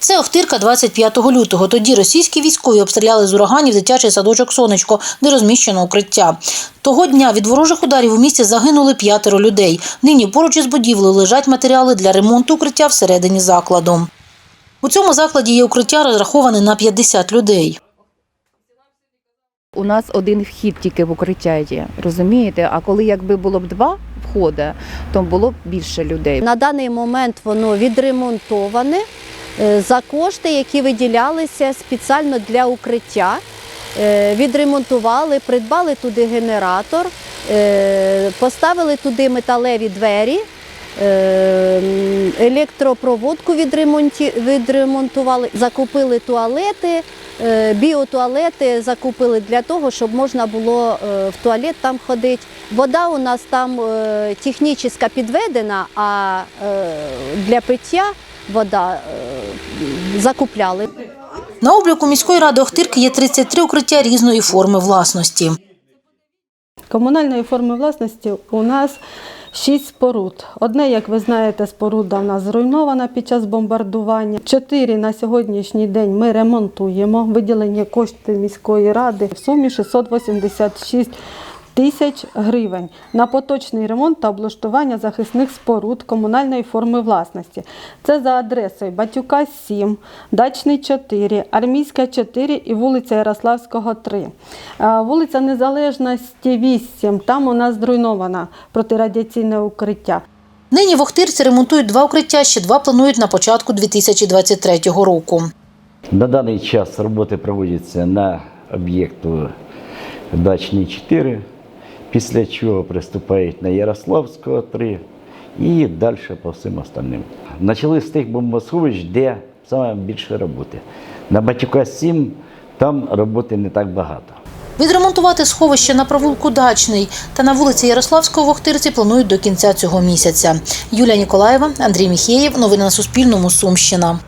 Це Охтирка 25 лютого. Тоді російські військові обстріляли з ураганів дитячий садочок Сонечко, де розміщено укриття. Того дня від ворожих ударів у місті загинули п'ятеро людей. Нині поруч із будівлею лежать матеріали для ремонту укриття всередині закладу. У цьому закладі є укриття, розраховане на 50 людей. У нас один вхід тільки в укриття є, розумієте? А коли якби було б два входи, то було б більше людей. На даний момент воно відремонтоване за кошти, які виділялися спеціально для укриття. Е, Відремонтували, придбали туди генератор, е, поставили туди металеві двері, е, електропроводку відремонтували, закупили туалети, е, біотуалети закупили для того, щоб можна було е, в туалет там ходити. Вода у нас там е, технічно підведена, а е, для пиття вода е, закупляли. На обліку міської ради Охтирки є 33 укриття різної форми власності. Комунальної форми власності у нас шість споруд. Одне, як ви знаєте, споруда в нас зруйнована під час бомбардування. Чотири на сьогоднішній день ми ремонтуємо. Виділені кошти міської ради в сумі 686 тисяч гривень на поточний ремонт та облаштування захисних споруд комунальної форми власності. Це за адресою Батюка 7, Дачний 4, Армійська 4 і вулиця Ярославського 3. Вулиця Незалежності 8, там у нас зруйновано протирадіаційне укриття. Нині в Охтирці ремонтують два укриття, ще два планують на початку 2023 року. На даний час роботи проводяться на об'єкту Дачний 4, після чого приступають на Ярославського 3 і далі по всім остальним. Почали з тих бомбосховищ, де саме більше роботи. На Батюка 7 там роботи не так багато. Відремонтувати сховище на провулку Дачний та на вулиці Ярославського в планують до кінця цього місяця. Юлія Ніколаєва, Андрій Міхеєв. Новини на Суспільному. Сумщина.